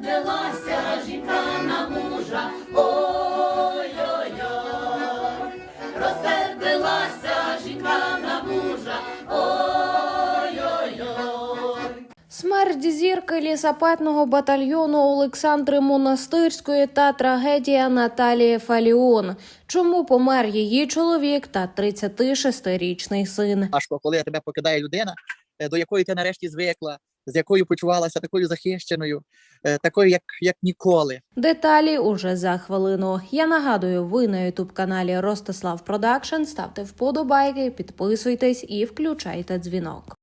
Розсердилася жінка на мужа, ой-ой-ой, розсердилася жінка на мужа, ой-ой-ой. Смерть зірки лісапетного батальйону Олександри Монастирської та трагедія Наталії Фаліон. Чому помер її чоловік та 36-річний син? важко, коли тебе покидає людина, е, до якої ти нарешті звикла, з якою почувалася такою захищеною, е, такою, як, як ніколи. Деталі уже за хвилину. Я нагадую, ви на ютуб каналі Ростислав Продакшн. Ставте вподобайки, підписуйтесь і включайте дзвінок.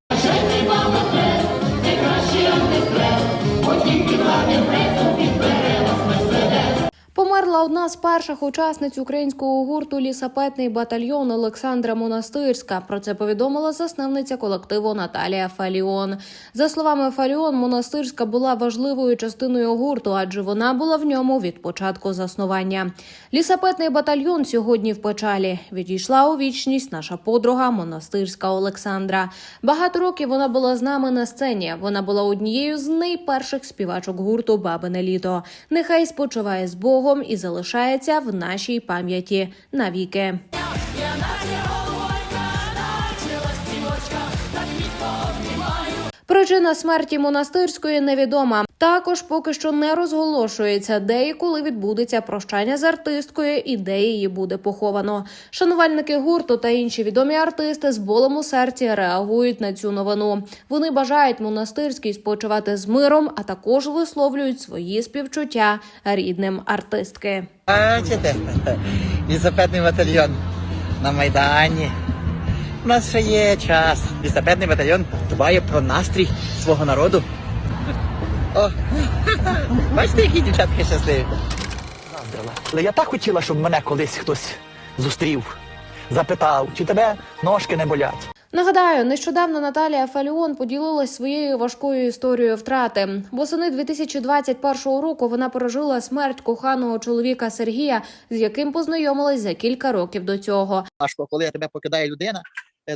Померла одна з перших учасниць українського гурту Лісапетний батальйон Олександра Монастирська. Про це повідомила засновниця колективу Наталія Фаліон. За словами Фаліон, Монастирська була важливою частиною гурту, адже вона була в ньому від початку заснування. Лісапетний батальйон сьогодні в печалі. Відійшла у вічність наша подруга Монастирська Олександра. Багато років вона була з нами на сцені. Вона була однією з найперших співачок гурту Бабине літо. Нехай спочиває з Богом і залишається в нашій пам'яті навіки. Причина смерті монастирської невідома. Також поки що не розголошується, де і коли відбудеться прощання з артисткою і де її буде поховано. Шанувальники гурту та інші відомі артисти з болем у серці реагують на цю новину. Вони бажають монастирській спочивати з миром, а також висловлюють свої співчуття рідним артистки. Бачите, і лісопедний батальйон на Майдані. Нас ще є час. Лісопедний батальйон дбає про настрій свого народу. О, бачите, які дівчатки щасливі. заздрила. Але я так хотіла, щоб мене колись хтось зустрів, запитав, чи тебе ножки не болять. Нагадаю, нещодавно Наталія Фаліон поділилась своєю важкою історією втрати. Восени 2021 року вона пережила смерть коханого чоловіка Сергія, з яким познайомилась за кілька років до цього. Важко, коли тебе покидає людина,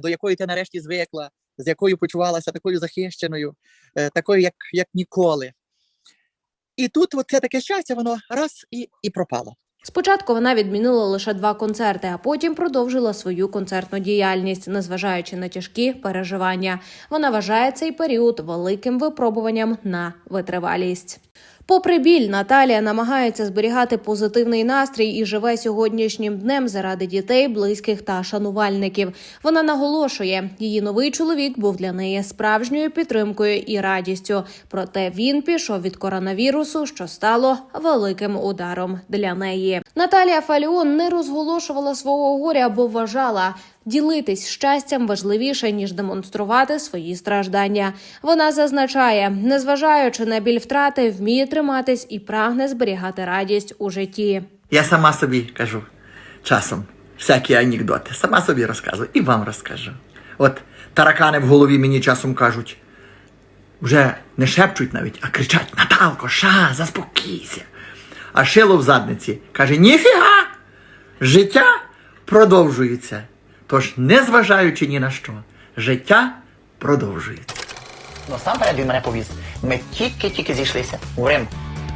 до якої ти нарешті звикла, з якою почувалася такою захищеною, е, такою, як, як ніколи. І тут от це таке щастя, воно раз і, і пропало. Спочатку вона відмінила лише два концерти, а потім продовжила свою концертну діяльність, незважаючи на тяжкі переживання. Вона вважає цей період великим випробуванням на витривалість. Попри біль, Наталія намагається зберігати позитивний настрій і живе сьогоднішнім днем заради дітей, близьких та шанувальників. Вона наголошує, її новий чоловік був для неї справжньою підтримкою і радістю. Проте він пішов від коронавірусу, що стало великим ударом для неї. Наталія Фаліон не розголошувала свого горя, бо вважала. Ділитись щастям важливіше ніж демонструвати свої страждання. Вона зазначає, незважаючи на біль втрати, вміє триматись і прагне зберігати радість у житті. Я сама собі кажу часом всякі анекдоти, сама собі розказую і вам розкажу. От таракани в голові мені часом кажуть, вже не шепчуть навіть, а кричать: Наталко, ша, заспокійся. А шило в задниці каже: Ніфіга! Життя продовжується. Тож, незважаючи ні на що, життя продовжується. Ну сам він мене повіз. Ми тільки-тільки зійшлися у Рим.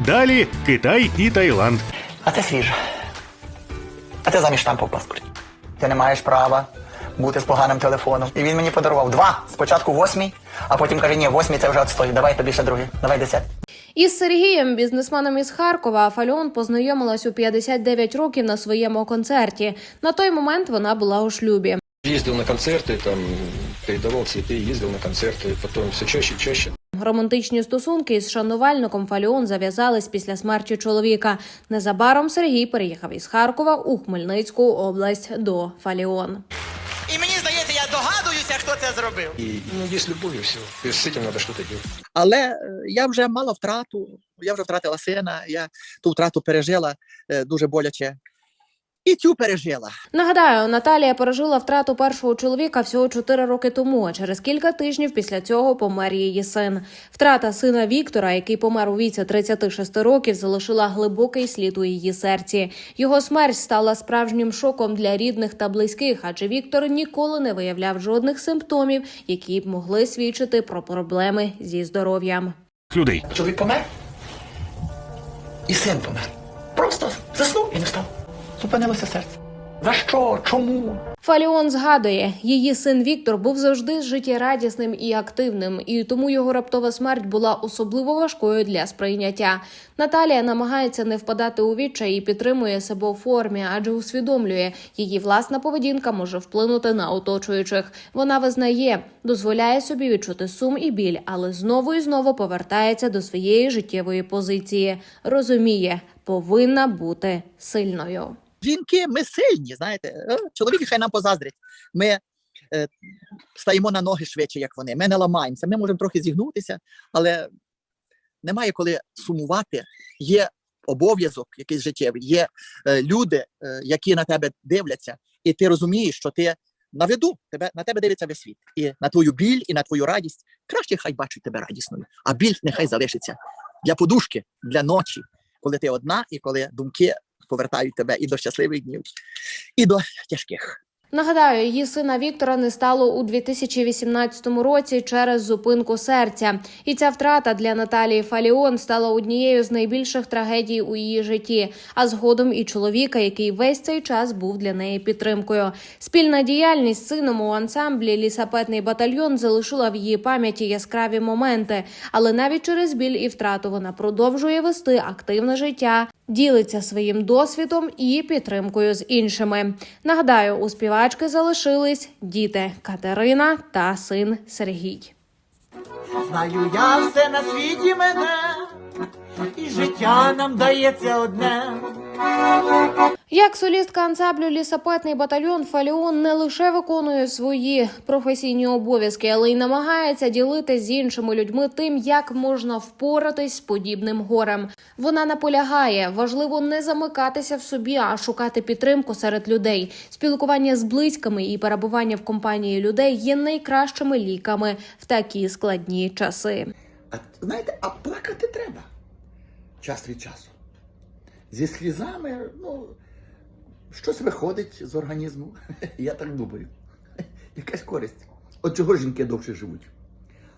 Далі Китай і Таїланд. А це свіже. А це заміж штампу в паспорті. Ти не маєш права бути з поганим телефоном. І він мені подарував два. Спочатку восьмій, а потім каже, ні, восьмій це вже отстой. Давай тобі ще другий. Давай десятий. Із Сергієм, бізнесменом із Харкова, Фальон познайомилась у 59 років на своєму концерті. На той момент вона була у шлюбі. Ездил на концерты, там передавал цветы, ездил на концерты, потом все чаще и чаще. Романтичні стосунки із шанувальником Фаліон зав'язались після смерті чоловіка. Незабаром Сергій переїхав із Харкова у Хмельницьку область до Фаліон. І мені здається, я догадуюся, хто це зробив. І ну, з любов'ю все. І з цим треба щось робити. Але е, я вже мала втрату, я вже втратила сина, я ту втрату пережила е, дуже боляче. І цю пережила. Нагадаю, Наталія пережила втрату першого чоловіка всього 4 роки тому. А через кілька тижнів після цього помер її син. Втрата сина Віктора, який помер у віці 36 років, залишила глибокий слід у її серці. Його смерть стала справжнім шоком для рідних та близьких, адже Віктор ніколи не виявляв жодних симптомів, які б могли свідчити про проблеми зі здоров'ям. Людей. Чоловік помер. І син помер. Просто заснув і не став. Зупинилося серце. За що? Чому? Фаліон згадує, її син Віктор був завжди життєрадісним і активним, і тому його раптова смерть була особливо важкою для сприйняття. Наталія намагається не впадати у відчай і підтримує себе у формі, адже усвідомлює, її власна поведінка може вплинути на оточуючих. Вона визнає, дозволяє собі відчути сум і біль, але знову і знову повертається до своєї життєвої позиції. Розуміє, повинна бути сильною. Жінки, ми сильні, знаєте. Е, Чоловіки хай нам позаздрять. Ми е, стаємо на ноги швидше, як вони. Ми не ламаємося. Ми можемо трохи зігнутися, але немає коли сумувати. Є обов'язок якийсь життєвий, є е, люди, е, які на тебе дивляться, і ти розумієш, що ти на виду, тебе, на тебе дивиться весь світ. І на твою біль, і на твою радість. Краще хай бачить тебе радісною, а біль нехай залишиться для подушки, для ночі, коли ти одна, і коли думки повертають тебе і до щасливих днів, і до тяжких. Нагадаю, її сина Віктора не стало у 2018 році через зупинку серця, і ця втрата для Наталії Фаліон стала однією з найбільших трагедій у її житті. А згодом і чоловіка, який весь цей час був для неї підтримкою. Спільна діяльність сином у ансамблі Лісапетний батальйон залишила в її пам'яті яскраві моменти, але навіть через біль і втрату вона продовжує вести активне життя. Ділиться своїм досвідом і підтримкою з іншими. Нагадаю, у співачки залишились діти Катерина та син Сергій. Знаю я все на світі мене, і життя нам дається одне. Як солістка ансамблю лісапетний батальйон Фаліон не лише виконує свої професійні обов'язки, але й намагається ділитися з іншими людьми тим, як можна впоратись з подібним горем. Вона наполягає, важливо не замикатися в собі, а шукати підтримку серед людей. Спілкування з близькими і перебування в компанії людей є найкращими ліками в такі складні часи. А знаєте, а плакати треба час від часу. Зі слізами, ну, щось виходить з організму. Я так думаю. Якась користь. От чого жінки довше живуть?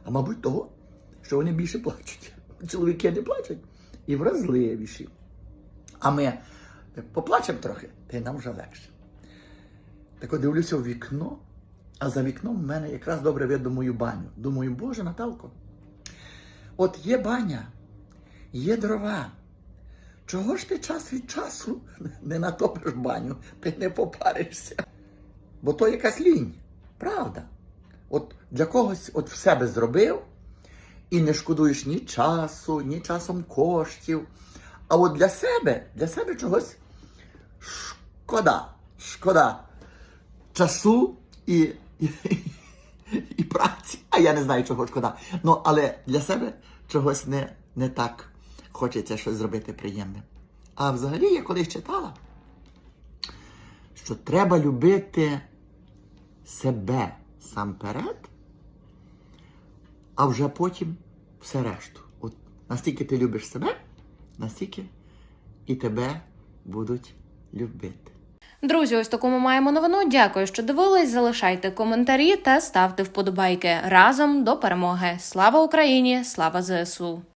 А мабуть, того, що вони більше плачуть. Чоловіки не плачуть і вразливіші. А ми поплачемо трохи, та й нам вже легше. Так от дивлюся в вікно, а за вікном в мене якраз добре видно мою баню. Думаю, Боже, Наталко, от є баня, є дрова. Чого ж ти час від часу не натопиш баню, ти не попаришся? Бо то якась лінь, правда. От для когось от в себе зробив і не шкодуєш ні часу, ні часом коштів. А от для себе, для себе чогось шкода, шкода часу і, і, і праці. А я не знаю, чого шкода. Ну, але для себе чогось не, не так хочеться щось зробити приємне. А взагалі я колись читала, що треба любити себе сам перед, а вже потім все решту. От настільки ти любиш себе, настільки і тебе будуть любити. Друзі, ось таку ми маємо новину. Дякую, що дивились. Залишайте коментарі та ставте вподобайки разом до перемоги. Слава Україні! Слава ЗСУ!